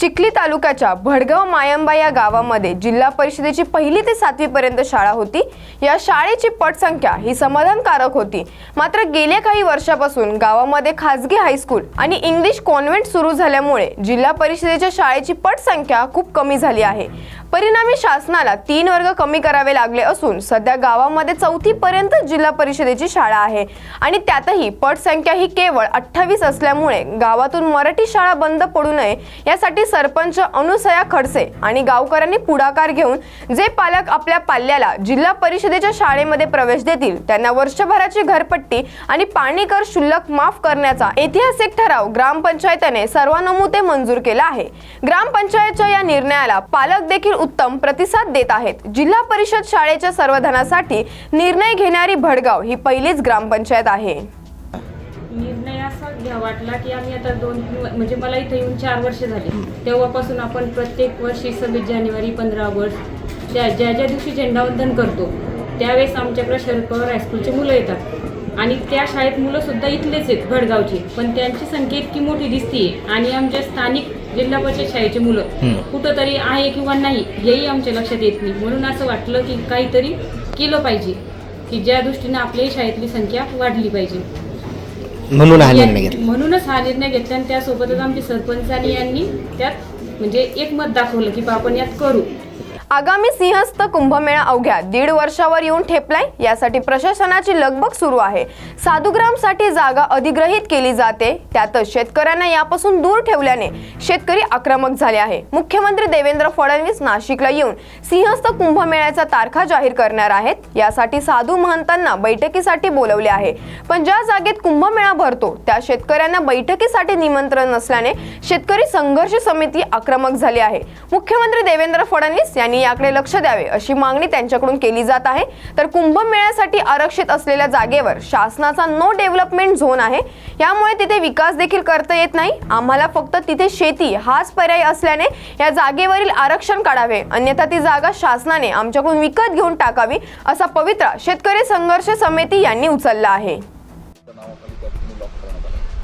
चिखली तालुक्याच्या भडगाव मायंबा या गावामध्ये जिल्हा परिषदेची पहिली ते सातवी पर्यंत शाळा होती. या शाळेची पटसंख्या ही समाधानकारक होती. मात्र गेल्या काही वर्षापासून गावामध्ये खासगी हायस्कूल आणि इंग्लिश कॉन्व्हेंट सुरू झाल्यामुळे जिल्हा परिषदेच्या शाळेची पटसंख्या खूप कमी झाली आहे. परिणामी शासनाला तीन वर्ग कमी करावे लागले असून सध्या गावामध्ये चौथी पर्यंत जिल्हा परिषदेची शाळा आहे. आणि त्यातही पटसंख्या ही केवळ अठ्ठावीस असल्यामुळे गावातून मराठी शाळा बंद पडू नये यासाठी सरपंच अनुसया खडसे आणि गावकऱ्यांनी पुढाकार घेऊन जे पालक आपल्या पाल्याला जिल्हा परिषदेच्या शाळेमध्ये प्रवेश देतील त्यांना वर्षभराची घरपट्टी आणि पाणी कर शुल्क माफ करण्याचा ऐतिहासिक ठराव ग्रामपंचायतीने सर्वानुमते मंजूर केला आहे. ग्रामपंचायतच्या या निर्णयाला पालक देखील उत्तम प्रतिसाद देत आहेत. जिल्हा परिषद शाळेच्या सर्वधनासाठी निर्णय घेणारी भडगाव ही पहिलीच ग्रामपंचायत आहे. निर्णय असा घ्या वाटला की आम्ही आता दोन म्हणजे मला इथे येऊन चार वर्ष झाले. तेव्हापासून आपण प्रत्येक वर्षी सव्वीस जानेवारी पंधरा ऑगस्ट ज्या ज्या ज्या दिवशी झेंडावंदन करतो त्यावेळेस आमच्याकडे शरद पवार हायस्कूलची मुलं येतात. आणि त्या शाळेत मुलंसुद्धा इथलेच आहेत भडगावची. पण त्यांची संख्या इतकी मोठी दिसते आणि आमच्या स्थानिक जिल्हा परिषद शाळेची मुलं. कुठंतरी आहे किंवा नाही हेही आमच्या लक्षात येत नाही. म्हणून असं वाटलं की काहीतरी केलं पाहिजे की ज्या दृष्टीनं आपल्याही शाळेतली संख्या वाढली पाहिजे. म्हणून हा निर्णय घेतला. म्हणूनच हा निर्णय घेतला आणि त्यासोबतच आमचे सरपंचांनी यांनी त्यात म्हणजे एक मत दाखवलं की बा आपण यात करू. आगामी सिंहस्थ कुंभमेळा अवघ्या दीड वर्षावर येऊन ठेपलाय यासाठी प्रशासनाची लगबग सुरू आहे. साधुग्रामसाठी जागा अधिग्रहित केली जाते त्यातच शेतकऱ्यांना यापासून दूर ठेवल्याने शेतकरी आक्रमक झाले आहे. मुख्यमंत्री देवेंद्र फडणवीस नाशिकला येऊन सिंहस्थ कुंभमेळ्याचा तारखा जाहीर करणार आहेत यासाठी साधू महंतांना बैठकीसाठी बोलवले आहे. पण ज्या जागेत कुंभमेळा भरतो त्या शेतकऱ्यांना बैठकीसाठी निमंत्रण नसल्याने शेतकरी संघर्ष समिती आक्रमक झाली आहे. मुख्यमंत्री देवेंद्र फडणवीस यांनी याकडे लक्ष द्यावे अशी मागणी त्यांच्याकडून केली जात आहे. तर कुंभमेळ्यासाठी आरक्षित असलेल्या जागेवर शासनाचा नो डेव्हलपमेंट झोन आहे. यामुळे तिथे विकास देखील करता येत नाही. आम्हाला फक्त तिथे शेती हाच पर्याय असल्याने या जागेवरील आरक्षण काढावे. अन्यथा ती जागा शासनाने आमच्याकडून विकत घेऊन टाकावी असा पवित्रा शेतकरी संघर्ष समिती यांनी उचलला आहे.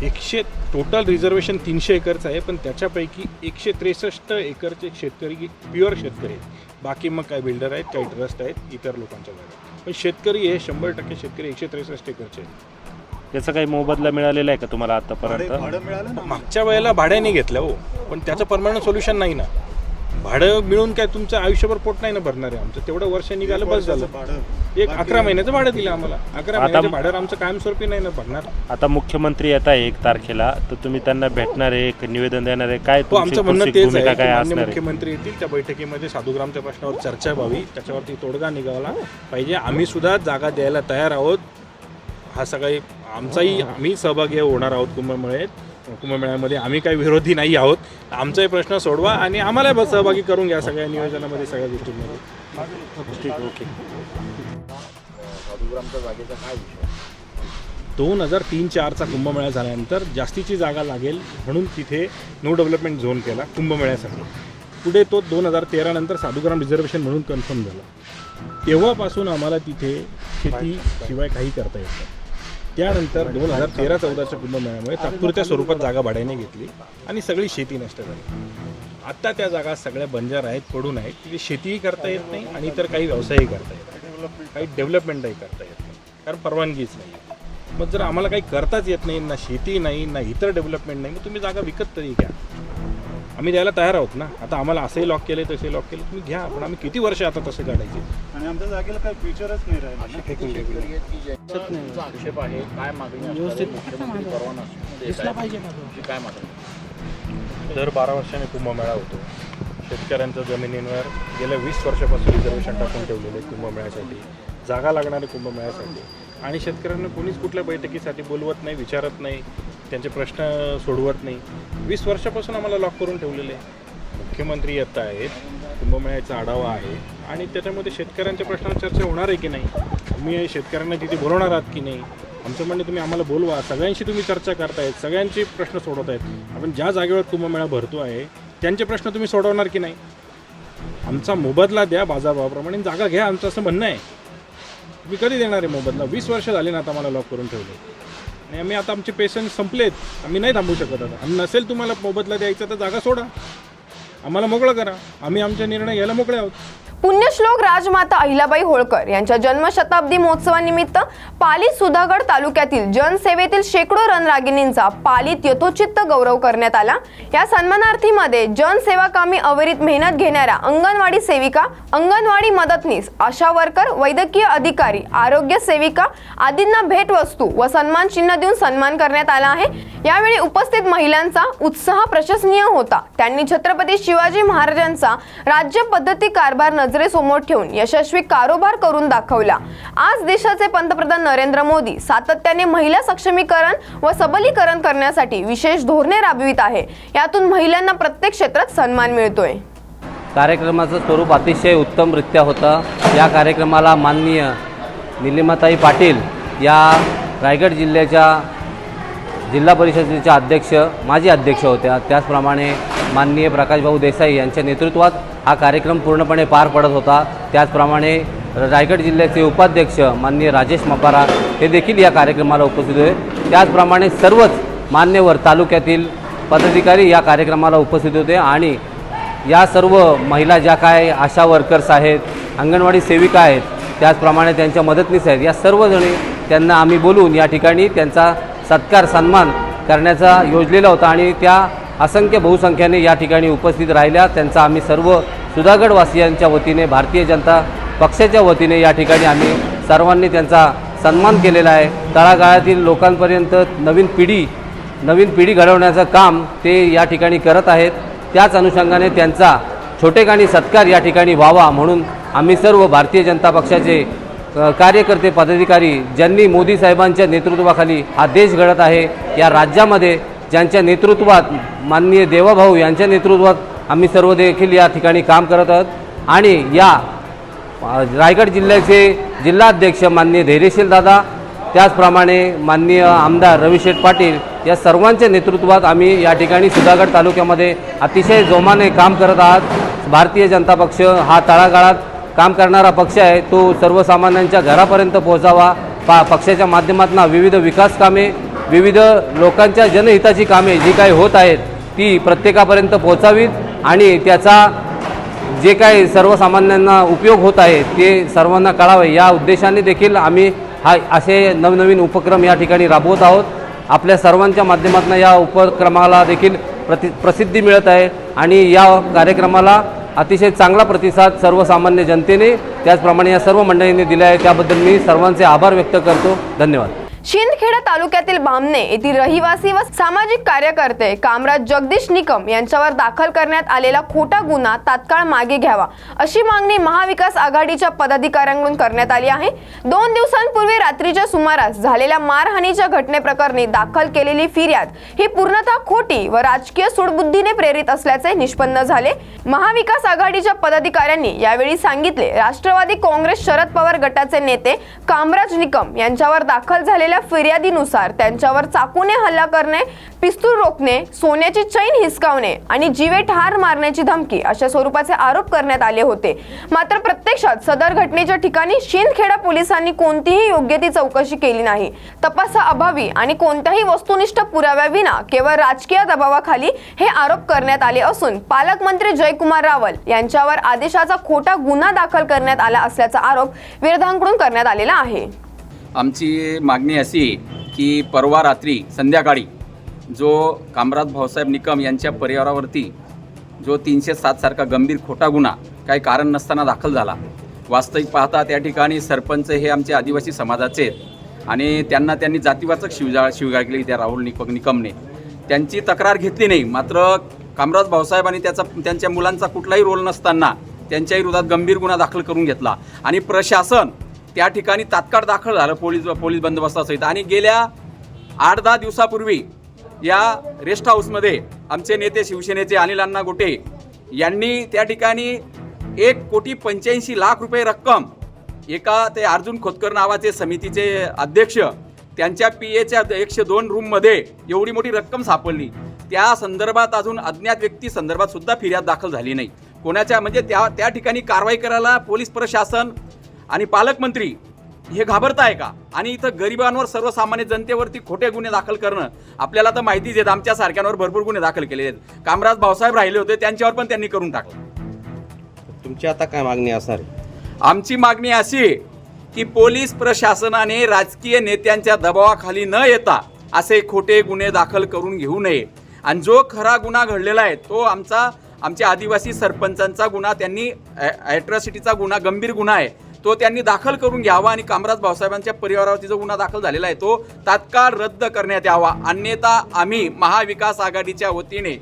एकशे टोटल रिझर्वेशन तीनशे एकरचं आहे पण त्याच्यापैकी एकशे त्रेसष्ट एकरचे शेतकरी प्युअर शेतकरी आहेत. बाकी मग काय बिल्डर आहेत काही ट्रस्ट आहेत इतर लोकांच्या जागा पण शेतकरी हे शंभर टक्के शेतकरी एकशे त्रेसष्ट एकरचे आहेत. याचा काही मोबदला मिळालेला आहे का तुम्हाला आतापर्यंत? मागच्या वेळेला भाड्याने घेतलं हो पण त्याचं परमनंट सोल्युशन नाही ना. भाडं मिळून काय तुमचं आयुष्यभर पोट नाही ना भरणार आहे आमचं? तेवढं वर्ष निघालं बस झालं. एक अकरा महिन्याचं भाडं दिलं आम्हाला. अकरा आता- महिन्याच्या भाड्यावर आमचं कायमस्वरूपी नाही ना भरणार. आता मुख्यमंत्री येत आहे एक तारखेला तर तुम्ही त्यांना भेटणार आहे एक निवेदन देणार आहे. काय हो तुमची आमचं म्हणणं तेच आहे की मान्य मुख्यमंत्री येतील त्या बैठकीमध्ये साधुग्रामच्या प्रश्नावर चर्चा व्हावी त्याच्यावरती तोडगा निघाला. पाहिजे आम्ही सुद्धा जागा द्यायला तयार आहोत. हा सगळी आमचाही आम्ही सहभागी होणार आहोत कुंभमेळ्यात. कुंभमेळ्यामध्ये आम्ही काही विरोधी नाही आहोत. आमचाही प्रश्न सोडवा आणि आम्हाला बस सहभागी करून घ्या सगळ्या नियोजनामध्ये सगळ्या गोष्टींमध्ये. ठीक ओके. दोन हजार तीन चारचा कुंभमेळा झाल्यानंतर जास्तीची जागा लागेल म्हणून तिथे नो डेव्हलपमेंट झोन केला कुंभमेळ्यासाठी. पुढे तो दोन हजार तेरानंतर साधुग्राम रिझर्वेशन म्हणून कन्फर्म झाला. तेव्हापासून आम्हाला तिथे शेतीशिवाय काही करता येत नाही. त्यानंतर दोन हजार तेरा चौदाच्या कुंभमेळ्यामुळे तात्पुरत्या स्वरूपात जागा भाड्याने घेतली आणि सगळी शेती नष्ट झाली. आत्ता त्या जागा सगळ्या बंजर आहेत पडून आहेत. तिथे शेतीही करता येत नाही आणि इतर काही व्यवसायही करता येत नाही. काही डेव्हलपमेंटही करता येत नाही. कारण परवानगीच नाही. मग जर आम्हाला काही करताच येत नाही ना शेती नाही ना इतर डेव्हलपमेंट नाही मग तुम्ही जागा विकत तरी घ्या. आम्ही द्यायला तयार आहोत ना. आता आम्हाला असंही लॉक केले तसे लॉक केले तुम्ही घ्या पण आम्ही किती वर्ष आता तसे काढायचे? आणि आमच्या जागेला काही फ्युचरच नाही राहिलं फेकून टाकले. आक्षेप आहे काय मागणी मागणी दर बारा वर्षाने कुंभमेळा होतो. शेतकऱ्यांच्या जमिनींवर गेल्या वीस वर्षापासून रिझर्वेशन टाकून ठेवलेले कुंभमेळ्यासाठी. जागा लागणारे कुंभमेळ्यासाठी. आणि शेतकऱ्यांना कोणीच कुठल्या बैठकीसाठी बोलवत नाही विचारत नाही. त्यांचे प्रश्न सोडवत नाही. वीस वर्षापासून आम्हाला लॉक करून ठेवलेले आहे. मुख्यमंत्री येत आहेत कुंभमेळ्याचा आढावा आहे आणि त्याच्यामध्ये शेतकऱ्यांच्या प्रश्नावर चर्चा होणार आहे की नाही? तुम्ही शेतकऱ्यांना तिथे बोलवणार आहात की नाही? आमचं म्हणणे तुम्ही आम्हाला बोलवा. सगळ्यांशी तुम्ही चर्चा करतायत सगळ्यांचे प्रश्न सोडवत आहेत. आपण ज्या जागेवर कुंभमेळा भरतो आहे त्यांचे प्रश्न तुम्ही सोडवणार की नाही? आमचा मोबदला द्या बाजारभावाप्रमाणे जागा घ्या आमचं असं म्हणणं आहे. मी कधी देणार आहे मोबदला? वीस वर्ष झाले ना आता मला लॉक करून ठेवले. आणि आम्ही आता आमचे पेशंट संपलेत. आम्ही नाही थांबू शकत आता. आणि नसेल तुम्हाला मोबदला द्यायचा तर जागा सोडा. आम्हाला मोकळं करा. आम्ही आमचे निर्णय घ्यायला मोकळे आहोत. पुण्यश्लोक राजमाता अहिलाबाई होळकर यांच्या जन्मशताब्दी महोत्सवानिमित्त पाली सुधागड तालुक्यातील जनसेवेतील शेकडो रणरागिणींचा पालीत यथोचित्त गौरव करण्यात आला. या सन्मानार्थीमध्ये जनसेवा कामी अविरित मेहनत घेणाऱ्या अंगणवाडी सेविका अंगणवाडी मदतनीस आशा वर्कर वैद्यकीय अधिकारी आरोग्य सेविका आदींना भेटवस्तू व सन्मान चिन्ह देऊन सन्मान करण्यात आला आहे. यावेळी उपस्थित महिलांचा उत्साह प्रशंसनीय होता. त्यांनी छत्रपती शिवाजी महाराजांचा राज्य पद्धती कारभार नजरेसमोर ठेवून यशस्वी कारोबार करून दाखवला. आज देशाचे पंतप्रधान नरेंद्र मोदी सातत्याने महिला सक्षमीकरण व सबलीकरण करण्यासाठी विशेष धोरणे राबवित आहे. यातून महिलांना प्रत्येक क्षेत्रात सन्मान मिळतोय. कार्यक्रमाचं स्वरूप अतिशय उत्तमरित्या होतं. या कार्यक्रमाला माननीय निलिमाताई पाटील या रायगड जिल्ह्याच्या जिल्हा परिषदेच्या अध्यक्ष माजी अध्यक्ष होत्या. त्याचप्रमाणे माननीय प्रकाशभाऊ देसाई यांच्या नेतृत्वात हा कार्यक्रम पूर्णपणे पार पडत होता. त्याचप्रमाणे रायगड जिल्ह्याचे उपाध्यक्ष माननीय राजेश मपारा हे देखील या कार्यक्रमाला उपस्थित होते. त्याचप्रमाणे सर्वच मान्यवर तालुक्यातील पदाधिकारी या कार्यक्रमाला उपस्थित होते आणि या सर्व महिला ज्या काय आशा वर्कर्स आहेत अंगणवाडी सेविका आहेत त्याचप्रमाणे त्यांच्या मदतनीस आहेत या सर्वजणी त्यांना आम्ही बोलून या ठिकाणी त्यांचा सत्कार सन्मान करण्याचा योजलेला होता आणि त्या असंख्य बहुसंख्याने या ठिकाणी उपस्थित राहिल्या. त्यांचा आम्ही सर्व सुधागडवासियांच्या वतीने भारतीय जनता पक्षाच्या वतीने या ठिकाणी आम्ही सर्वांनी त्यांचा सन्मान केलेला आहे. तळागाळातील लोकांपर्यंत नवीन पिढी नवीन पिढी घडवण्याचं काम ते या ठिकाणी करत आहेत. त्याच अनुषंगाने त्यांचा छोटेखानी सत्कार या ठिकाणी व्हावा म्हणून आम्ही सर्व भारतीय जनता पक्षाचे कार्यकर्ते पदाधिकारी ज्यांनी मोदी साहेबांच्या नेतृत्वाखाली हा देश घडत आहे या राज्यामध्ये ज्यांच्या नेतृत्वात माननीय देवाभाऊ यांच्या नेतृत्वात आम्ही सर्व देखील या ठिकाणी काम करत आहोत. आणि या रायगड जिल्ह्याचे जिल्हाध्यक्ष माननीय धैर्यशील दादा त्याचप्रमाणे माननीय आमदार रविशेठ पाटील या सर्वांच्या नेतृत्वात आम्ही या ठिकाणी सुधागड तालुक्यामध्ये अतिशय जोमाने काम करत आहात. भारतीय जनता पक्ष हा तळागाळात काम करणारा पक्ष आहे. तो सर्वसामान्यांच्या घरापर्यंत पोहोचावा. पा पक्षाच्या माध्यमातून विविध विकास कामे विविध लोकांच्या जनहिताची कामे जी काही होत आहेत ती प्रत्येकापर्यंत पोहोचावीत आणि त्याचा जे काही सर्वसामान्यांना उपयोग होत आहे ते सर्वांना कळावे. या उद्देशाने देखील आम्ही हा असे नवनवीन उपक्रम या ठिकाणी राबवत आहोत. आपल्या सर्वांच्या माध्यमातून या उपक्रमाला देखील प्रति प्रसिद्धी मिळत आहे आणि या कार्यक्रमाला अतिशय चांगला प्रतिसाद सर्वसामान्य जनतेने त्याचप्रमाणे या सर्व मंडळींनी दिला आहे. त्याबद्दल मी सर्वांचे आभार व्यक्त करतो. धन्यवाद. शिंदखेडा तालुक्यातील बामणे येथील रहिवासी व सामाजिक कार्यकर्ते कामराज जगदीश निकम यांच्यावर दाखल करण्यात आलेला खोटा गुन्हा तात्काळ मागे घ्यावा अशी मागणी महाविकास आघाडीच्या पदाधिकाऱ्यांकडून करण्यात आली आहे. दोन दिवसांपूर्वी रात्रीच्या सुमारास झालेल्या मारहाणीच्या घटनेप्रकरणी दाखल केलेली फिर्याद ही पूर्णतः खोटी व राजकीय सुडबुद्धीने प्रेरित असल्याचे निष्पन्न झाले. महाविकास आघाडीच्या पदाधिकाऱ्यांनी यावेळी सांगितले राष्ट्रवादी काँग्रेस शरद पवार गटाचे नेते कामराज निकम यांच्यावर दाखल झालेल्या फिर्यादीनुसार त्यांच्यावर चाकूने हल्ला करणे पिस्तूल रोखणे सोन्याची चैन हिसकावणे आणि जीवे ठार मारण्याची धमकी अशा स्वरूपाचे आरोप करण्यात आले होते. मात्र प्रत्यक्षात सदर घटनेच्या ठिकाणी शिंदखेडा पोलिसांनी कोणतीही योग्य ती चौकशी केली नाही. तपासा अभावी आणि कोणत्याही वस्तुनिष्ठ पुराव्याविना केवळ राजकीय दबावाखाली हे आरोप करण्यात आले असून पालकमंत्री जयकुमार रावल यांच्यावर आदेशाचा खोटा गुन्हा दाखल करण्यात आला असल्याचा आरोप विरोधांकडून करण्यात आलेला आहे. आमची मागणी अशी आहे की परवा रात्री संध्याकाळी जो कामराज भाऊसाहेब निकम यांच्या परिवारावरती जो तीनशे सातसारखा गंभीर खोटा गुन्हा काही कारण नसताना दाखल झाला वास्तविक पाहता त्या ठिकाणी सरपंच हे आमचे आदिवासी समाजाचे आहेत. आणि त्यांना त्यांनी जातीवाचक शिवजा शिवगाळ केली त्या राहुल निक निकमने. त्यांची तक्रार घेतली नाही मात्र कामराज भाऊसाहेब आणि त्याचा त्यांच्या मुलांचा कुठलाही रोल नसताना त्यांच्या विरोधात गंभीर गुन्हा दाखल करून घेतला. आणि प्रशासन त्या ठिकाणी तात्काळ दाखल झालं पोलीस पोलीस बंदोबस्तासहित. आणि गेल्या आठ दहा दिवसापूर्वी या रेस्ट हाऊसमध्ये आमचे नेते शिवसेनेचे अनिल अण्णा गोटे यांनी त्या ठिकाणी एक कोटी पंच्याऐंशी लाख रुपये रक्कम एका ते अर्जुन खोतकर नावाचे समितीचे अध्यक्ष त्यांच्या पी एच्या एकशे दोन रूममध्ये एवढी मोठी रक्कम सापडली. त्या संदर्भात अजून अज्ञात व्यक्ती संदर्भात सुद्धा फिर्याद दाखल झाली नाही. कोणाच्या म्हणजे त्या त्या ठिकाणी कारवाई करायला पोलीस प्रशासन आणि पालकमंत्री हे घाबरत आहे का? आणि इथं गरिबांवर सर्वसामान्य जनतेवरती खोटे गुन्हे दाखल करणं आपल्याला तर माहितीच आहेत आमच्या सारख्यांवर भरपूर गुन्हे दाखल केलेले आहेत. कामराज भाऊसाहेब राहिले होते त्यांच्यावर पण त्यांनी करून टाकलं. तुमची आता काय मागणी असणार आमची मागणी अशी की पोलीस प्रशासनाने राजकीय नेत्यांच्या दबावाखाली न येता असे खोटे गुन्हे दाखल करून घेऊ नये. आणि जो खरा गुन्हा घडलेला आहे तो आमचा आमच्या आदिवासी सरपंचांचा गुन्हा त्यांनी ॲट्रॉसिटीचा गुन्हा गंभीर गुन्हा आहे. तो त्यांनी दाखल करून घ्यावा आणि कामराज भाऊसाहेबांच्या परिवारावरती जो गुन्हा दाखल झालेला आहे तो तात्काळ रद्द करण्यात यावा. अन्यथा आम्ही महाविकास आघाडीच्या वतीने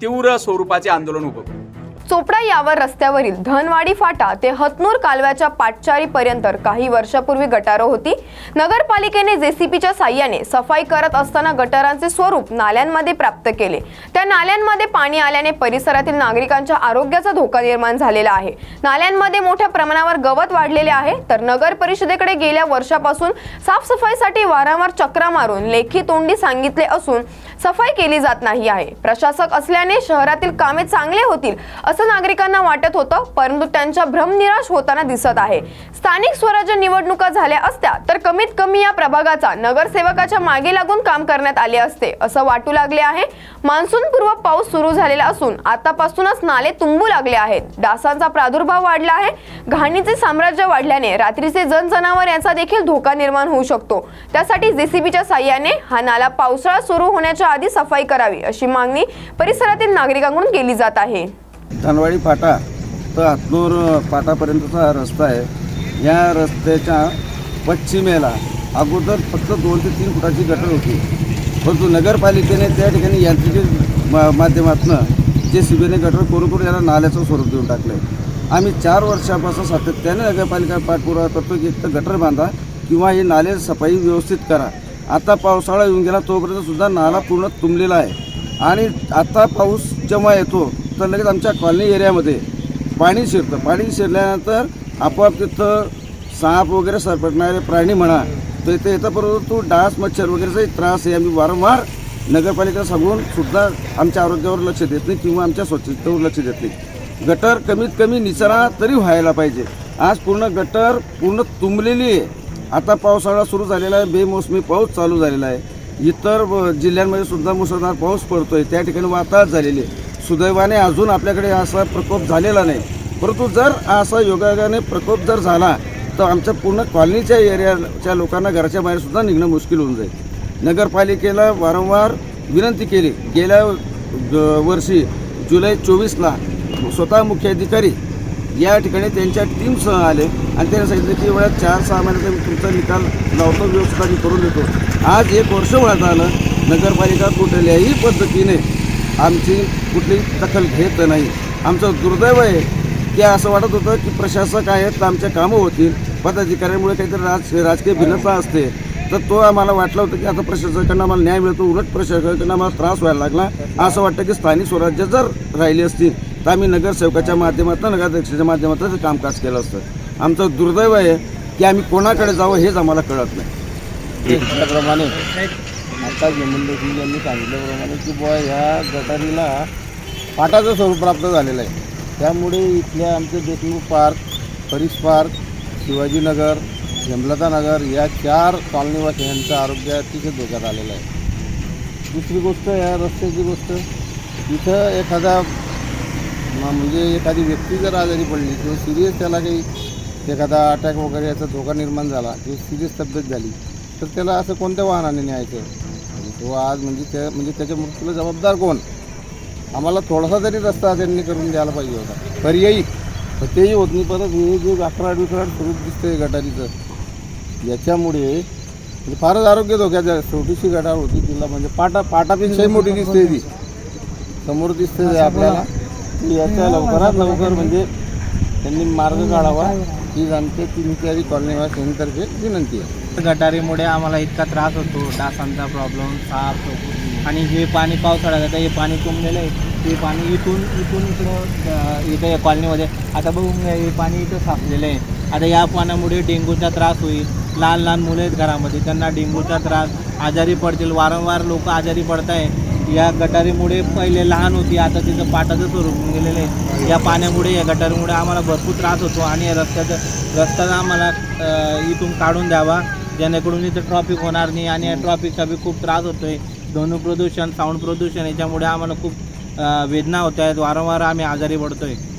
तीव्र स्वरूपाचे आंदोलन उभं करू. चोपडा यावर रस्त्यावरील धनवाडी फाटा ते हतनूर कालव्याच्या पाटचारी पर्यंत काही वर्षापूर्वी गटारं होती. नगरपालिकेने जेसीपीच्या साह्याने सफाई करत असताना गटारांचे स्वरूप नाल्यांमध्ये प्राप्त केले. त्या नाल्यांमध्ये पाणी आल्याने परिसरातील नागरिकांच्या आरोग्याचा धोका निर्माण झालेला आहे. नाल्यांमध्ये मोठ्या प्रमाणावर गवत वाढलेले आहे तर नगर परिषदेकडे गेल्या वर्षापासून साफसफाईसाठी वारंवार चक्रा मारून लेखी तोंडी सांगितले असून सफाई केली जात नाही आहे. प्रशासक असल्याने शहरातील कामे चांगले होतील असं नागरिकांना वाटत होतं परंतु त्यांच्या भ्रमनिराश होताना दिसत आहे. स्थानिक स्वराज्य निवडणुका झाल्या असत्या तर कमीत कमी या प्रभागाचा नगरसेवकाच्या मागे लागून काम करण्यात आले असते असं वाटू लागले आहे. मान्सून पूर्व पाऊस सुरू झालेला असून आतापासूनच नाले तुंबू लागले आहेत. डासांचा प्रादुर्भाव वाढला आहे. घाणीचे साम्राज्य वाढल्याने रात्रीचे जनजनावर यांचा देखील धोका निर्माण होऊ शकतो. त्यासाठी जेसीबीच्या साह्याने हा नाला पावसाळा सुरू होण्याच्या आधी सफाई करावी अशी मागणी परिसरातील नागरिकांकडून केली जात आहे. धनवाडी फाटा तर हातनूर फाटापर्यंतचा रस्ता आहे. या रस्त्याच्या पश्चिमेला अगोदर फक्त दोन ते तीन फुटाची गटर होती. परंतु नगरपालिकेने त्या ठिकाणी यांत्रिक मा माध्यमातून जे सी बीने गटर करून करून याला नाल्याचं स्वरूप देऊन टाकलं आहे आम्ही चार वर्षापासून सातत्याने नगरपालिका पाठपुरावा करतो की एक तर गटर बांधा किंवा हे नाले सफाई व्यवस्थित करा. आता पावसाळा येऊन गेला तोपर्यंत सुद्धा नाला पूर्ण तुंबलेला आहे. आणि आता पाऊस जेव्हा येतो तर लगेच आमच्या कॉलनी एरियामध्ये पाणी शिरतं. पाणी शिरल्यानंतर आपोआप तिथं साप वगैरे सरपटणारे प्राणी म्हणा तर इथे येतं परंतु डास मच्छर वगैरेचाही त्रास हे आम्ही वारंवार नगरपालिका सांगून सुद्धा आमच्या आरोग्यावर लक्ष देत नाही किंवा आमच्या स्वच्छतेवर लक्ष देत नाही. गटर कमीत कमी निचरा तरी व्हायला पाहिजे. आज पूर्ण गटर पूर्ण तुंबलेली आहे. आता पावसाळा सुरू झालेला आहे बेमोसमी पाऊस चालू झालेला आहे. इतर जिल्ह्यांमध्ये सुद्धा मुसळधार पाऊस पडतोय. त्या ठिकाणी वाताहत झालेली आहे. सुदैवाने अजून आपल्याकडे असा प्रकोप झालेला नाही. परंतु जर असा योगायोगाने प्रकोप जर झाला तर आमच्या पूर्ण कॉलनीच्या एरियाच्या लोकांना घराच्या बाहेरसुद्धा निघणं मुश्किल होऊन जाईल. नगरपालिकेला वारंवार विनंती केली. गेल्या वर्षी जुलै चोवीसला स्वतः मुख्याधिकारी या ठिकाणी त्यांच्या टीमसह आले आणि त्यांनी सांगितलं की एवढ्या चार सहा महिन्याचा मी तुमचा निकाल लावतो व्यवस्था मी करून देतो. आज एक वर्ष वळत आलं नगरपालिका कुठल्याही पद्धतीने आमची कुठली दखल घेत नाही. आमचं दुर्दैव आहे की असं वाटत होतं की प्रशासक आहेत तर आमच्या कामं होतील पदाधिकाऱ्यांमुळे काहीतरी राज राजकीय भिन्नता असते. तर तो आम्हाला वाटलं होतं की आता प्रशासकांना आम्हाला न्याय मिळतो उलट प्रशासकांना आम्हाला त्रास व्हायला लागला. असं वाटतं की स्थानिक स्वराज्य जर राहिली असतील तर आम्ही नगरसेवकाच्या माध्यमातून नगराध्यक्षाच्या माध्यमातून ते कामकाज केलं असतं. आमचं दुर्दैव आहे की आम्ही कोणाकडे जावं हेच आम्हाला कळत नाही. त्याप्रमाणे आता जमनदेवी यांनी सांगितल्याप्रमाणे की बुवा ह्या गटारीला फाटाचं स्वरूप प्राप्त झालेलं आहे. त्यामुळे इथल्या आमचे देशमुख पार्क हरीश पार्क शिवाजीनगर हेमलता नगर या चार कॉलनीवासियांचं आरोग्य अतिशय धोक्यात आलेलं आहे. दुसरी गोष्ट या रस्त्याची गोष्ट इथं एखादा म्हणजे एखादी व्यक्ती जर आजारी पडली किंवा सिरियस त्याला काही एखादा अटॅक वगैरे याचा धोका निर्माण झाला किंवा सिरियस तब्येत झाली तर त्याला असं कोणत्या वाहनाने न्यायचं? आणि तो आज म्हणजे त्या म्हणजे त्याच्या मृत्यूला जबाबदार कोण? आम्हाला थोडासा तरी रस्ता त्यांनी करून द्यायला पाहिजे होता. पर्यायी. तर तेही होत नाही. परत हे जे वाकराड विकराड स्वरूप दिसतंय गटारीचं याच्यामुळे म्हणजे फारच आरोग्य धोक्यात आहे. छोटीशी गटार होती तिला म्हणजे पाटा पाटापेक्षाही मोठी दिसते ती. समोर दिसते आपल्याला. की याच्या लवकरात लवकर म्हणजे त्यांनी मार्ग काढावा. ही आमच्या तीन कॉलनीवासियांतर्फे विनंती आहे. गटारीमुळे आम्हाला इतका त्रास होतो. डासांचा प्रॉब्लेम साप आणि हे पाणी पावसाळ्यात आता हे पाणी तुंबलेलं आहे. ते पाणी इथून इथून इकडं इथं या कॉलनीमध्ये आता बघून घ्या, हे पाणी इथं साचलेलं आहे. आता या पाण्यामुळे डेंग्यूचा त्रास होईल. लहान लहान मुलं आहेत घरामध्ये. त्यांना डेंग्यूचा त्रास. आजारी पडतील. वारंवार लोक आजारी पडत आहे या गटारीमुळे पहिले लहान होती आता तिचं पाटाचं स्वरूप होऊन गेलेलं आहे. या पाण्यामुळे या गटारीमुळे आम्हाला भरपूर त्रास होतो आणि या रस्त्याचं रस्ता आम्हाला इथून काढून द्यावा. जेणेकरून इथं ट्रॉफिक होणार नाही आणि या ट्रॉफिकचा बी खूप त्रास होतो आहे ध्वनी प्रदूषण साऊंड प्रदूषण याच्यामुळे आम्हाला खूप वेदना होत आहेत. वारंवार आम्ही आजारी पडतो आहे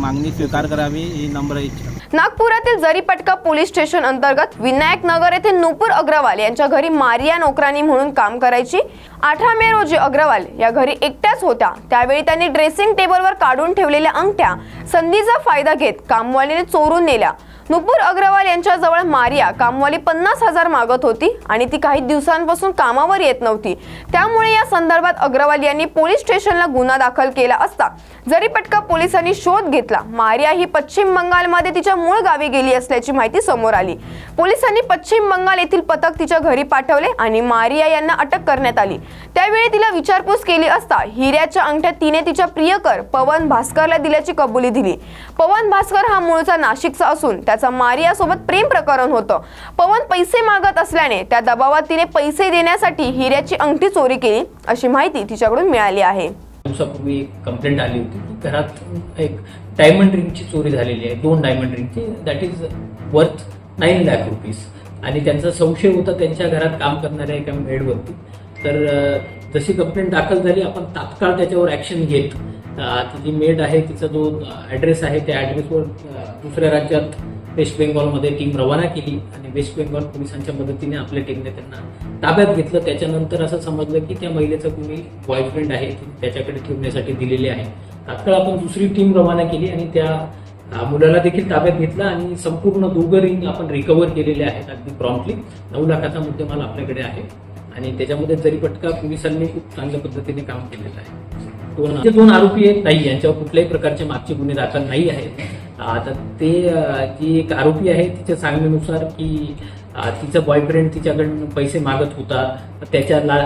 मागणी स्वीकार करावी. ही नम्र इच्छा. नागपुरातील जरीपटका पोलीस स्टेशन अंतर्गत विनायक नगर येथे नुपूर अग्रवाल यांच्या घरी मारिया नोकरानी म्हणून काम करायची. अठरा मे रोजी अग्रवाल या घरी एकट्याच होत्या त्यावेळी त्यांनी ड्रेसिंग टेबलवर काढून ठेवलेल्या अंगठ्या संधीचा फायदा घेत कामवालीने चोरून नेल्या. नुपूर अग्रवाल यांच्याजवळ मारिया कामवाली पन्नास हजार मागत होती आणि ती काही दिवसांपासून कामावर येत नव्हती. त्यामुळे या संदर्भात अग्रवाल यांनी पोलीस स्टेशनला गुन्हा दाखल केला असता. जरी पटका पोलिसांनी शोध घेतला मारिया ही पश्चिम बंगालमध्ये तिच्या मूळ गावी गेली असल्याची माहिती समोर आली. पोलिसांनी पश्चिम बंगाल येथील पथक तिच्या घरी पाठवले आणि मारिया यांना अटक करण्यात आली. त्यावेळी तिला विचारपूस केली असता हिऱ्याच्या अंगठ्यात तिने तिच्या प्रियकर पवन भास्करला दिल्याची कबुली दिली. पवन भास्कर हा मूळचा नाशिकचा असून त्या त्याचा मारिया सोबत प्रेम प्रकरण होतं. पवन पैसे मागत असल्याने त्या दबावात तिने पैसे देण्यासाठी हिऱ्याची अंगठी चोरी केली अशी माहिती तिच्याकडून मिळाली आहे. दिवसापूर्वी एक कंप्लेंट आली होती. की घरात एक डायमंड रिंगची चोरी झालेली आहे. दोन diamond रिंगची that is worth nine lakh rupees आणि त्यांचा संशय होता त्यांच्या घरात काम करणाऱ्या एका मेडवरती तर जशी कंप्लेंट दाखल झाली आपण तात्काळ त्याच्यावर ॲक्शन घेत. आता ती जी मेड आहे तिचा जो ॲड्रेस आहे त्या ॲड्रेसवर दुसऱ्या राज्यात वेस्ट बेंगॉलमध्ये टीम रवाना केली आणि वेस्ट बेंगॉल पोलिसांच्या मदतीने आपल्या टीमने त्यांना ताब्यात घेतलं. त्याच्यानंतर असं समजलं की त्या महिलेचं कुणी बॉयफ्रेंड आहे त्याच्याकडे ठेवण्यासाठी दिलेली आहे. तात्काळ आपण दुसरी टीम रवाना केली आणि त्या मुलाला देखील ताब्यात घेतलं आणि संपूर्ण दोघं रिंग आपण रिकव्हर केलेले आहेत अगदी प्रॉम्प्टली नऊ लाखाचा मुद्देमाल आपल्याकडे आहे आणि त्याच्यामध्ये जरी पटका पोलिसांनी खूप चांगल्या पद्धतीने काम केलेलं आहे. दोन दोन आरोपी आहेत नाही यांच्यावर कुठल्याही प्रकारचे मागचे गुन्हे दाखल नाही आहेत. आता ते जी एक आरोपी आहे तिच्या सांगण्यानुसार की तिचा बॉयफ्रेंड तिच्याकडून पैसे मागत होता. त्याच्या ला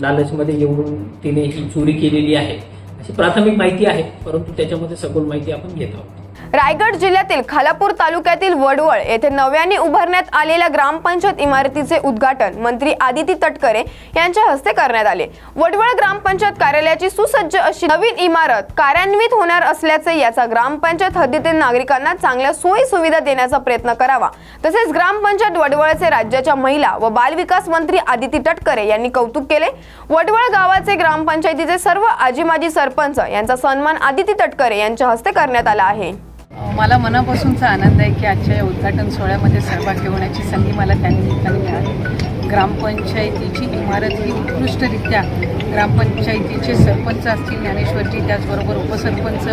लालचमध्ये येऊन तिने ही चोरी केलेली आहे. अशी प्राथमिक माहिती आहे परंतु त्याच्यामध्ये सखोल माहिती आपण घेत आहोत. रायगड जिल्ह्यातील खालापूर तालुक्यातील वडवळ येथे नव्याने उभारण्यात आलेल्या ग्रामपंचायत इमारतीचे उद्घाटन मंत्री आदिती तटकरे यांच्या हस्ते करण्यात आले. वडवळ ग्रामपंचायत कार्यालयाची सुसज्ज अशी नवीन इमारत कार्यान्वित होणार असल्याचे याचा ग्रामपंचायत हद्दीतील नागरिकांना चांगल्या सोयी सुविधा देण्याचा प्रयत्न करावा. तसेच ग्रामपंचायत वडवळचे राज्याच्या महिला व बालविकास मंत्री आदिती तटकरे यांनी कौतुक केले. वडवळ गावाचे ग्रामपंचायतीचे सर्व आजी माजी सरपंच यांचा सन्मान आदिती तटकरे यांच्या हस्ते करण्यात आला आहे. मला मनापासूनचा आनंद आहे की आजच्या या उद्घाटन सोहळ्यामध्ये सहभागी होण्याची संधी मला त्यांनी मिळाली. ग्रामपंचायतीची इमारत ही उत्कृष्टरित्या ग्रामपंचायतीचे सरपंच असतील ज्ञानेश्वरजी त्याचबरोबर उपसरपंच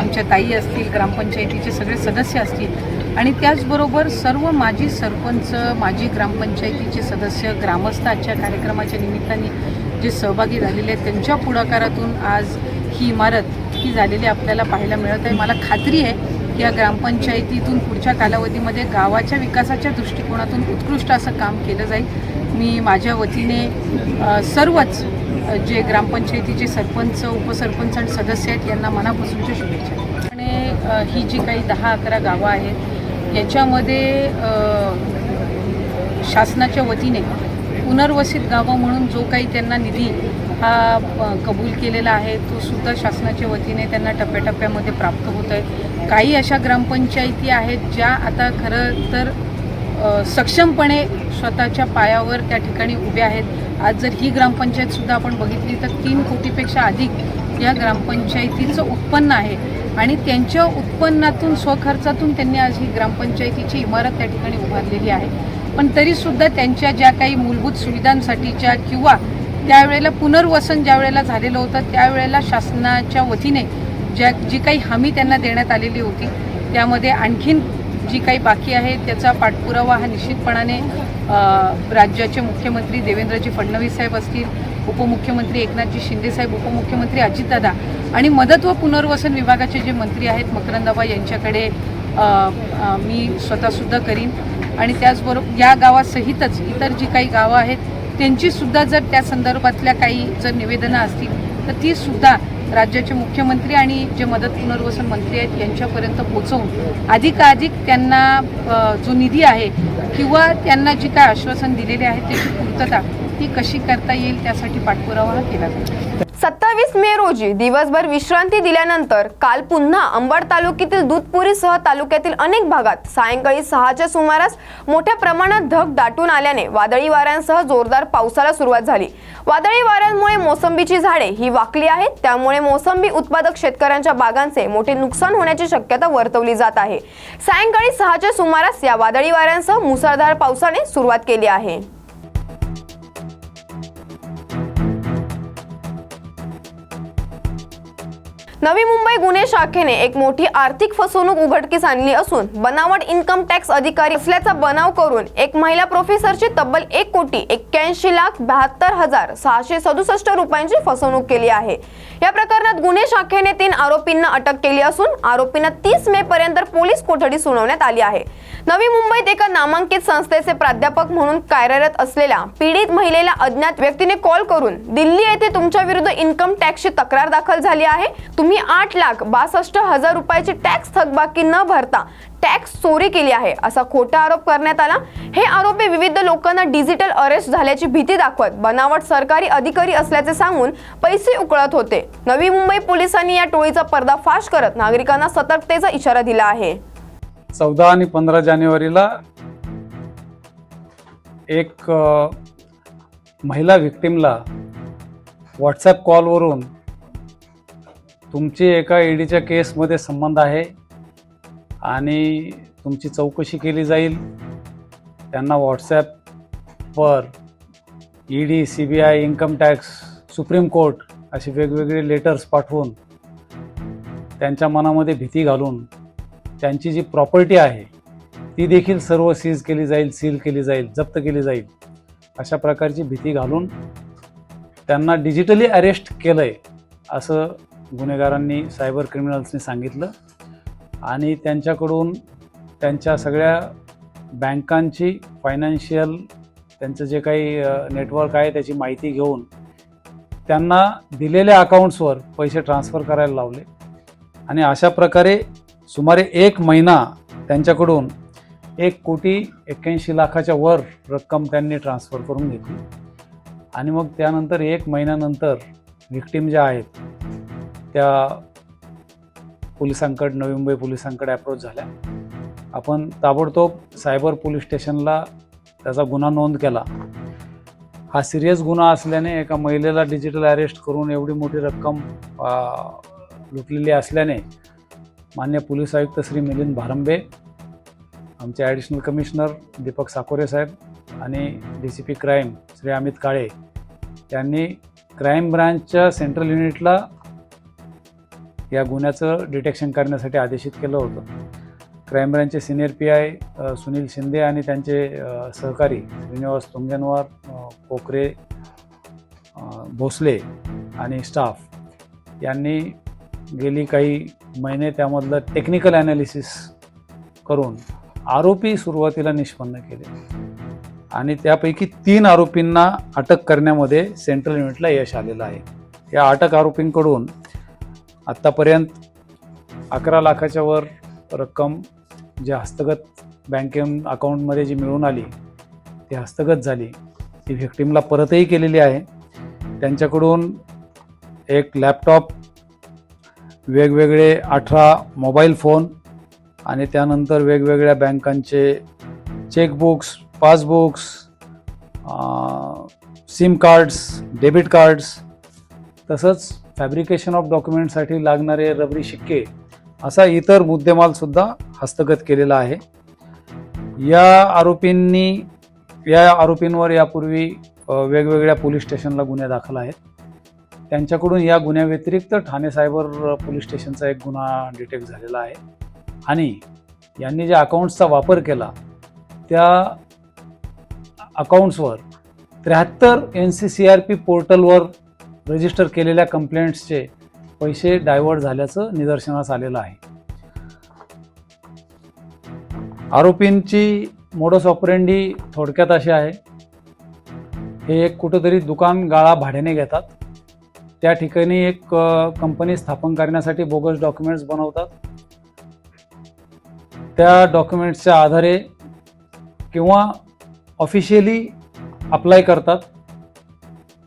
आमच्या ताई असतील ग्रामपंचायतीचे सगळे सदस्य असतील. आणि त्याचबरोबर सर्व माजी सरपंच माजी ग्रामपंचायतीचे सदस्य ग्रामस्थ आजच्या कार्यक्रमाच्या निमित्ताने जे सहभागी झालेले आहेत त्यांच्या पुढाकारातून आज ही इमारत ही झालेली आपल्याला पाहायला मिळत आहे. मला खात्री आहे या ग्रामपंचायतीतून पुढच्या कालावधीमध्ये गावाच्या विकासाच्या दृष्टिकोनातून उत्कृष्ट असं काम केलं जाईल. मी माझ्या वतीने सर्वच जे ग्रामपंचायतीचे सरपंच उपसरपंच आणि सदस्य आहेत यांना मनापासूनच्या शुभेच्छा आणि ही जी काही दहा अकरा गावं आहेत याच्यामध्ये शासनाच्या वतीने पुनर्वसित गावं म्हणून जो काही त्यांना निधी हा कबूल केलेला आहे. तो सुद्धा शासनाच्या वतीने त्यांना टप्प्याटप्प्यामध्ये प्राप्त होत आहे. काही अशा ग्रामपंचायती आहेत ज्या आता खरं तर सक्षमपणे स्वतःच्या पायावर त्या ठिकाणी उभ्या आहेत. आज जर ही ग्रामपंचायतसुद्धा आपण बघितली तर तीन कोटीपेक्षा अधिक या ग्रामपंचायतीचं उत्पन्न आहे. आणि त्यांच्या उत्पन्नातून स्वखर्चातून त्यांनी आज ही ग्रामपंचायतीची इमारत त्या ठिकाणी उभारलेली आहे. पण तरीसुद्धा त्यांच्या ज्या काही मूलभूत सुविधांसाठीच्या किंवा त्यावेळेला पुनर्वसन ज्या वेळेला झालेलं होतं त्यावेळेला शासनाच्या वतीने ज्या जी काही हमी त्यांना देण्यात आलेली होती त्यामध्ये आणखीन जी काही बाकी आहे त्याचा पाठपुरावा हा निश्चितपणाने राज्याचे मुख्यमंत्री देवेंद्रजी फडणवीस साहेब असतील उपमुख्यमंत्री एकनाथजी शिंदेसाहेब उपमुख्यमंत्री अजितदादा आणि मदत व पुनर्वसन विभागाचे जे मंत्री आहेत मकरंदाबा यांच्याकडे मी स्वतःसुद्धा करीन. आणि त्याचबरोबर या गावासहितच इतर जी काही गावं आहेत त्यांचीसुद्धा जर त्या संदर्भातल्या काही जर निवेदनं असतील तर ती सुद्धा राज्याचे मुख्यमंत्री आणि जे मदत पुनर्वसन मंत्री आहेत यांच्यापर्यंत पोहोचवून अधिकाधिक त्यांना जो निधी आहे किंवा त्यांना जी काय आश्वासन दिलेले आहे त्याची पूर्तता ती कशी करता येईल त्यासाठी पाठपुरावा हा केला जातो. सत्तावीस मे रोजी दिवसभर विश्रांती दिल्यानंतर काल पुन्हा अंबड तालुक्यातील दूधपुरीसह तालुक्यातील अनेक भागात सायंकाळी सहाच्या सुमारास मोठ्या प्रमाणात ढग दाटून आल्याने वादळी वाऱ्यांसह जोरदार पावसाला सुरुवात झाली. वादळी वाऱ्यांमुळे मोसंबीची झाडे ही वाकली आहेत त्यामुळे मोसंबी उत्पादक शेतकऱ्यांच्या बागांचे मोठे नुकसान होण्याची शक्यता वर्तवली जात आहे. सायंकाळी सहाच्या सुमारास या वादळी वाऱ्यांसह मुसळधार पावसाने सुरुवात केली आहे. नवी मुंबई गुन्हे शाखेने एक मोठी आर्थिक फसवणूक उघडकीस आणली असून बनावट इन्कम टॅक्स अधिकारी असल्याचा बनाव करून एक महिला प्रोफेसरची तब्बल एक कोटी एक्क्याऐंशी लाख बहात्तर हजार सहाशे सदुसष्ट रुपयांची फसवणूक केली आहे. या प्रकरणात गुन्हे शाखेने तीन आरोपींना अटक केली असून आरोपींना तीस मे पर्यंत पोलीस कोठडी सुनावण्यात आली आहे. नवी मुंबईत एका नामांकित संस्थेचे प्राध्यापक म्हणून कार्यरत असलेल्या पीडित महिलेला अज्ञात व्यक्तीने कॉल करून दिल्ली येथे तुमच्या विरुद्ध इन्कम टॅक्सची तक्रार दाखल झाली आहे. तुम्ही आठ लाख बासष्ट हजार रुपयाची टॅक्स थकबाकी न भरता टॅक्स चोरी केली आहे असा खोटा आरोप करण्यात आला. हे आरोपी विविध लोकांना डिजिटल अरेस्ट झाल्याची भीती दाखवत बनावट सरकारी अधिकारी असल्याचे सांगून पैसे उकळत होते. नवी मुंबई पोलिसांनी या टोळीचा पर्दाफाश करत नागरिकांना सतर्कतेचा इशारा दिला आहे. चौदा आणि पंधरा जानेवारीला एक महिला विक्टीमला व्हॉट्सॲप कॉलवरून तुमची एका ईडीच्या केसमध्ये संबंध आहे. आणि तुमची चौकशी केली जाईल. त्यांना व्हॉट्सॲपवर E D C B I income tax supreme court असे वेगवेगळे लेटर्स पाठवून त्यांच्या मनामध्ये भीती घालून त्यांची जी प्रॉपर्टी आहे ती देखील सर्व सीज केली जाईल सील केली जाईल जप्त केली जाईल अशा प्रकारची भीती घालून त्यांना डिजिटली अरेस्ट केलं आहे असं गुन्हेगारांनी सायबर क्रिमिनल्सनी सांगितलं. आणि त्यांच्याकडून त्यांच्या सगळ्या बँकांची फायनान्शियल त्यांचं जे काही नेटवर्क आहे त्याची माहिती घेऊन त्यांना दिलेल्या अकाउंट्सवर पैसे ट्रान्सफर करायला लावले. आणि अशा प्रकारे सुमारे एक महिना त्यांच्याकडून एक कोटी एक्क्याऐंशी लाखाच्या वर रक्कम त्यांनी ट्रान्सफर करून घेतली. आणि मग त्यानंतर एक महिन्यानंतर व्हिक्टीम ज्या आहेत त्या पोलिसांकडे नवी मुंबई पोलिसांकडे अप्रोच झाल्या आपण ताबडतोब सायबर पोलीस स्टेशनला त्याचा गुन्हा नोंद केला. हा सिरियस गुन्हा असल्याने एका महिलेला डिजिटल अरेस्ट करून एवढी मोठी रक्कम लुटलेली असल्याने मान्य पोलीस आयुक्त श्री मिलिंद भारंबे आमचे ॲडिशनल कमिशनर दीपक साकोरे साहेब आणि D C P crime Shri Amit Kale यांनी क्राईम ब्रांचच्या सेंट्रल युनिटला या गुन्ह्याचं डिटेक्शन करण्यासाठी आदेशित केलं होतं. Crime ब्रँचचे senior P I Sunil Shinde आणि त्यांचे सहकारी श्रीनिवास तुंगनवार अ, पोखरे भोसले आणि स्टाफ यांनी गेली काही महिने त्यामधलं टेक्निकल ॲनालिसिस करून आरोपी सुरुवातीला निष्पन्न केले. आणि त्यापैकी तीन आरोपींना अटक करण्यामध्ये सेंट्रल युनिटला यश आलेलं आहे. या अटक आरोपींकडून आत्तापर्यंत अकरा लाखाच्या वर रक्कम जी हस्तगत बँके अकाउंटमध्ये जी मिळून आली ती हस्तगत झाली. ती व्हिक्टीमला परतही केलेली आहे. त्यांच्याकडून एक लॅपटॉप वेगवेगळे अठरा मोबाईल फोन आणि त्यानंतर वेगवेगळ्या बँकांचे chequebooks passbooks SIM cards debit cards तसंच फॅब्रिकेशन ऑफ डॉक्युमेंटसाठी लागणारे रबरी शिक्के असा इतर मुद्देमालसुद्धा हस्तगत केलेला आहे. या आरोपींनी या आरोपींवर यापूर्वी वेगवेगळ्या पोलीस स्टेशनला गुन्हे दाखल आहेत. त्यांच्याकडून या गुन्ह्याव्यतिरिक्त ठाणे सायबर पोलीस स्टेशनचा एक गुन्हा डिटेक्ट झालेला आहे. आणि यांनी ज्या अकाउंट्सचा वापर केला त्या अकाउंट्सवर त्र्याहत्तर N C C R P पोर्टलवर रजिस्टर केलेल्या कंप्लेंट्सचे पैसे डायव्हर्ट झाल्याचं निदर्शनास आलेलं आहे. आरोपींची मोडस ऑपरेंडी थोडक्यात अशी आहे. हे एक कुठंतरी दुकान गाळा भाड्याने घेतात. त्या ठिकाणी एक कंपनी स्थापन करण्यासाठी बोगस डॉक्युमेंट्स बनवतात. त्या डॉक्युमेंट्सच्या आधारे किंवा ऑफिशियली अप्लाय करतात.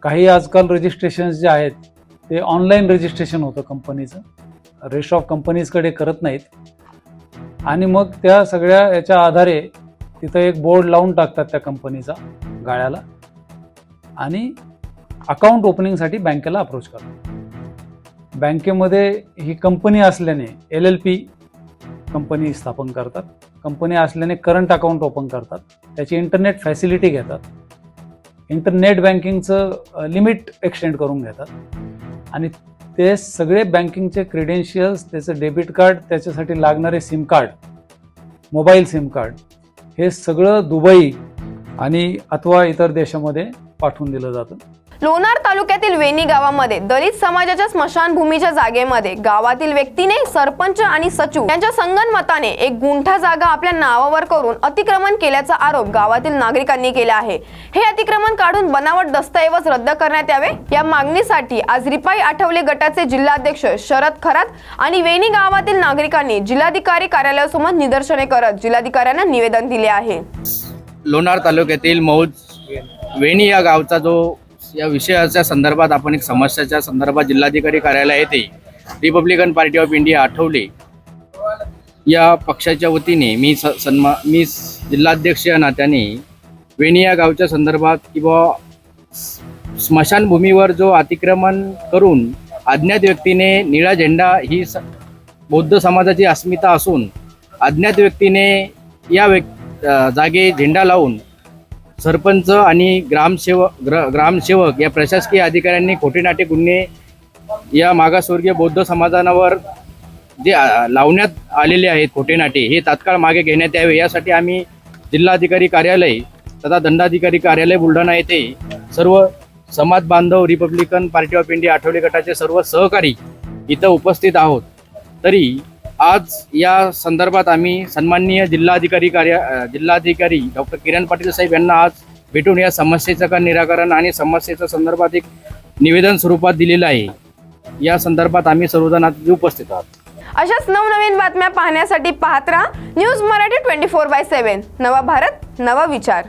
काही आजकाल रजिस्ट्रेशन जे आहेत ते ऑनलाईन रजिस्ट्रेशन होतं कंपनीचं रेस्ट ऑफ कंपनीजकडे करत नाहीत. आणि मग त्या सगळ्या याच्या आधारे तिथं एक बोर्ड लावून टाकतात त्या कंपनीचा गाळ्याला. आणि अकाउंट ओपनिंगसाठी बँकेला अप्रोच करतात. बँकेमध्ये ही कंपनी असल्याने एल एल पी कंपनी स्थापन करतात. कंपनी असल्याने करंट अकाउंट ओपन करतात. त्याची इंटरनेट फॅसिलिटी घेतात. इंटरनेट बँकिंगचं लिमिट एक्सटेंड करून घेतात. आणि ते सगळे बँकिंगचे क्रेडेन्शियल्स त्याचं डेबिट कार्ड त्याच्यासाठी लागणारे sim card mobile sim card हे सगळं दुबई आणि अथवा इतर देशामध्ये पाठवून दिलं जातं. लोणार तालुक्यातील वेणी गावामध्ये दलित समाजाच्या स्मशानभूमीच्या जागेमध्ये गावातील व्यक्तीने सरपंच आणि सचिव यांच्या संगनमताने एक गुंठा जागा आपल्या नावावर करून अतिक्रमण केल्याचा आरोप गावातील नागरिकांनी केला आहे. हे अतिक्रमण काढून बनावट दस्तऐवज रद्द करण्यात यावे या मागणीसाठी आज रिपाई आठवले गटाचे जिल्हाध्यक्ष शरद खरात आणि वेणी गावातील नागरिकांनी जिल्हाधिकारी कार्यालयासमोर निदर्शने करत जिल्हाधिकाऱ्यांना निवेदन दिले आहे. लोणार तालुक्यातील मौज वेणी या गावचा जो या विषयाच्या संदर्भात आपण एक समस्याच्या संदर्भात जिल्हाधिकारी कार्यालय येथे Republican party of India Athawale. या पक्षाच्या वतीने मी स सन्मा मी जिल्हाध्यक्ष या नात्याने वेनिया गावच्या संदर्भात किंवा स्मशानभूमीवर जो अतिक्रमण करून अज्ञात व्यक्तीने निळा झेंडा ही स बौद्ध समाजाची अस्मिता असून अज्ञात व्यक्तीने या व्यक् जागे झेंडा लावून सरपंच आणि ग्रामसेवक ग्र ग्रामसेवक या प्रशासकीय अधिकाऱ्यांनी खोटेनाटे गुन्हे या मागासवर्गीय बौद्ध समाजावर जे लावण्यात आलेले आहेत खोटेनाटे हे तात्काळ मागे घेण्यात यावे. यासाठी आम्ही जिल्हाधिकारी कार्यालय तथा दंडाधिकारी कार्यालय बुलढाणा येथे सर्व समाज बांधव Republican party of India Athawale गटाचे सर्व सहकारी इथं उपस्थित आहोत. तरी आज या संदर्भात आम्ही सन्माननीय जिल्हाधिकारी कार्य जिल्हाधिकारी डॉक्टर किरण पाटील साहेब यांना आज भेटून या समस्येचं का निराकरण आणि समस्येच्या संदर्भात एक निवेदन स्वरूपात दिलेलं आहे. या संदर्भात आम्ही सर्वजण आज उपस्थित आहोत. अशाच नवनवीन बातम्या पाहण्यासाठी पाहत राहा news Marathi twenty four by seven. नवा भारत नवा विचार.